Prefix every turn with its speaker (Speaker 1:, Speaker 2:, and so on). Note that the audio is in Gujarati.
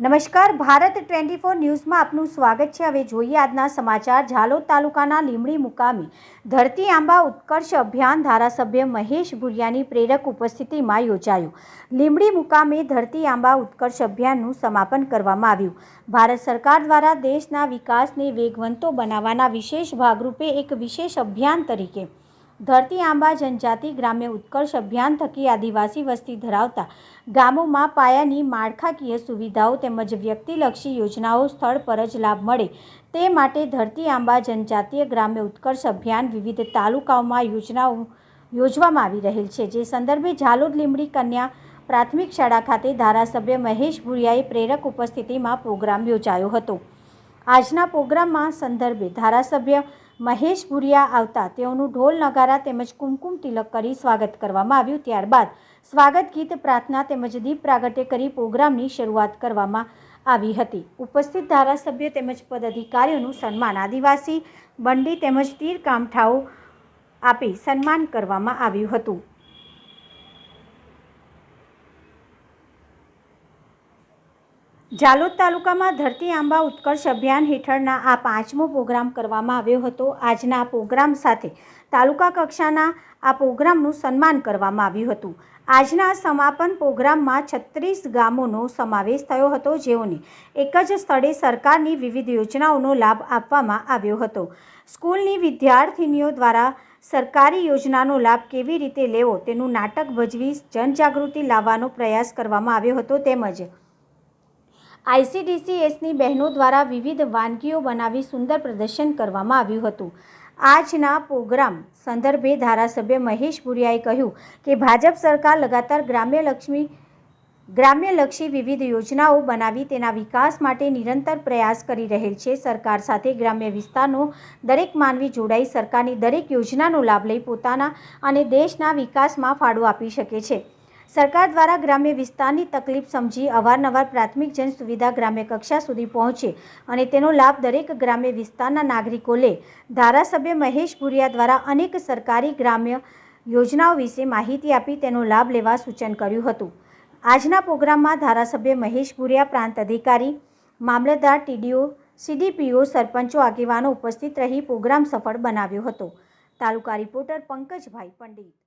Speaker 1: નમસ્કાર, ભારત ટ્વેન્ટી ફોર ન્યૂઝમાં આપનું સ્વાગત છે. હવે જોઈએ આજના સમાચાર. ઝાલોદ તાલુકાના લીમડી મુકામે ધરતી આંબા ઉત્કર્ષ અભિયાન ધારાસભ્ય મહેશ ભુરિયાની પ્રેરક ઉપસ્થિતિમાં યોજાયું. લીમડી મુકામે ધરતી આંબા ઉત્કર્ષ અભિયાનનું સમાપન કરવામાં આવ્યું. ભારત સરકાર દ્વારા દેશના વિકાસને વેગવંતો બનાવવાના વિશેષ ભાગરૂપે એક વિશેષ અભિયાન તરીકે ધરતી આંબા જનજાતિ ગ્રામ્ય ઉત્કર્ષ અભિયાન થકી આદિવાસી વસ્તી ધરાવતા ગામોમાં પાયાની માળખાકીય સુવિધાઓ તેમજ વ્યક્તિલક્ષી યોજનાઓ સ્થળ પર જ લાભ મળે તે માટે ધરતી આંબા જનજાતીય ગ્રામ્ય ઉત્કર્ષ અભિયાન વિવિધ તાલુકાઓમાં યોજનાઓ યોજવામાં આવી રહેલ છે. જે સંદર્ભે ઝાલોદ લીમડી કન્યા પ્રાથમિક શાળા ખાતે ધારાસભ્ય મહેશ ભુરિયાએ પ્રેરક ઉપસ્થિતિમાં પ્રોગ્રામ યોજાયો હતો. આજના પ્રોગ્રામમાં સંદર્ભે ધારાસભ્ય મહેશ ભુરિયા આવતા તેઓનું ઢોલ નગારા તેમજ કુમકુમ તિલક કરી સ્વાગત કરવામાં આવ્યું. ત્યારબાદ સ્વાગત ગીત પ્રાર્થના તેમજ દીપ પ્રાગટ્ય કરી પ્રોગ્રામની શરૂઆત કરવામાં આવી હતી. ઉપસ્થિત ધારાસભ્ય તેમજ પદાધિકારીઓનું સન્માન આદિવાસી, બંડી તેમજ તીર કામઠાઓ આપી સન્માન કરવામાં આવ્યું હતું. જાલોદ તાલુકામાં ધરતી આંબા ઉત્કર્ષ અભિયાન હેઠળના આ પાંચમો પ્રોગ્રામ કરવામાં આવ્યો હતો. આજના પ્રોગ્રામ સાથે તાલુકા કક્ષાના આ પ્રોગ્રામનું સન્માન કરવામાં આવ્યું હતું. આજના સમાપન પ્રોગ્રામમાં છત્રીસ ગામોનો સમાવેશ થયો હતો, જેઓને એક જ સ્થળે સરકારની વિવિધ યોજનાઓનો લાભ આપવામાં આવ્યો હતો. સ્કૂલની વિદ્યાર્થિનીઓ દ્વારા સરકારી યોજનાનો લાભ કેવી રીતે લેવો તેનું નાટક ભજવી જનજાગૃતિ લાવવાનો પ્રયાસ કરવામાં આવ્યો હતો તેમજ આઈસીડીસીએસની બહેનો દ્વારા વિવિધ વાનગીઓ બનાવી સુંદર પ્રદર્શન કરવામાં આવ્યું હતું. આજના પ્રોગ્રામ સંદર્ભે ધારાસભ્ય મહેશ ભુરિયાએ કહ્યું કે ભાજપ સરકાર લગાતાર ગ્રામ્યલક્ષ્મી ગ્રામ્યલક્ષી વિવિધ યોજનાઓ બનાવી તેના વિકાસ માટે નિરંતર પ્રયાસ કરી રહેલ છે. સરકાર સાથે ગ્રામ્ય વિસ્તારનો દરેક માનવી જોડાઈ સરકારની દરેક યોજનાનો લાભ લઈ પોતાના અને દેશના વિકાસમાં ફાળો આપી શકે છે. સરકાર દ્વારા ગ્રામ્ય વિસ્તારની તકલીફ સમજી અવારનવાર પ્રાથમિક જન સુવિધા ગ્રામ્ય કક્ષા સુધી પહોંચે અને તેનો લાભ દરેક ગ્રામ્ય વિસ્તારના નાગરિકો લે. ધારાસભ્ય મહેશ ભુરિયા દ્વારા અનેક સરકારી ગ્રામ્ય યોજનાઓ વિશે માહિતી આપી તેનો લાભ લેવા સૂચન કર્યું હતું. આજના પ્રોગ્રામમાં ધારાસભ્ય મહેશ ભુરિયા, પ્રાંત અધિકારી, મામલતદાર ટીડીઓ, સીડીપીઓ, સરપંચો આગેવાનો ઉપસ્થિત રહી પ્રોગ્રામ સફળ બનાવ્યો હતો. તાલુકા રિપોર્ટર પંકજભાઈ પંડિત.